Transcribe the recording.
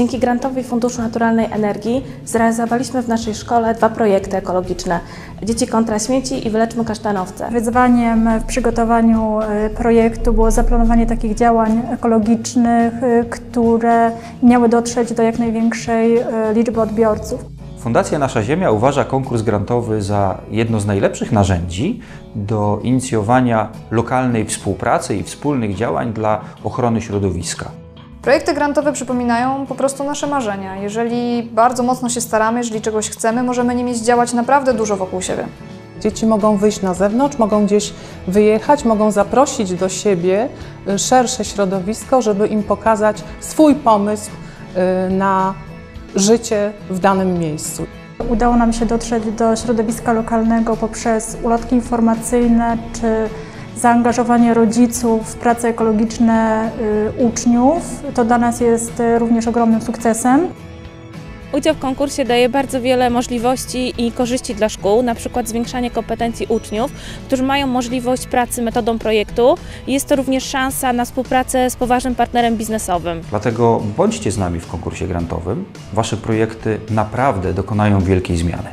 Dzięki Grantowi Funduszu Naturalnej Energii zrealizowaliśmy w naszej szkole dwa projekty ekologiczne. Dzieci kontra śmieci i Wyleczmy Kasztanowce. Wyzwaniem w przygotowaniu e, projektu było zaplanowanie takich działań ekologicznych, e, które miały dotrzeć do jak największej e, liczby odbiorców. Fundacja Nasza Ziemia uważa konkurs grantowy za jedno z najlepszych narzędzi do inicjowania lokalnej współpracy i wspólnych działań dla ochrony środowiska. Projekty grantowe przypominają po prostu nasze marzenia. Jeżeli bardzo mocno się staramy, jeżeli czegoś chcemy, możemy nimi działać naprawdę dużo wokół siebie. Dzieci mogą wyjść na zewnątrz, mogą gdzieś wyjechać, mogą zaprosić do siebie y, szersze środowisko, żeby im pokazać swój pomysł y, na życie w danym miejscu. Udało nam się dotrzeć do środowiska lokalnego poprzez ulotki informacyjne czy zaangażowanie rodziców w prace ekologiczne y, uczniów. To dla nas jest y, również ogromnym sukcesem. Udział w konkursie daje bardzo wiele możliwości i korzyści dla szkół, na przykład zwiększanie kompetencji uczniów, którzy mają możliwość pracy metodą projektu. Jest to również szansa na współpracę z poważnym partnerem biznesowym. Dlatego bądźcie z nami w konkursie grantowym. Wasze projekty naprawdę dokonają wielkiej zmiany.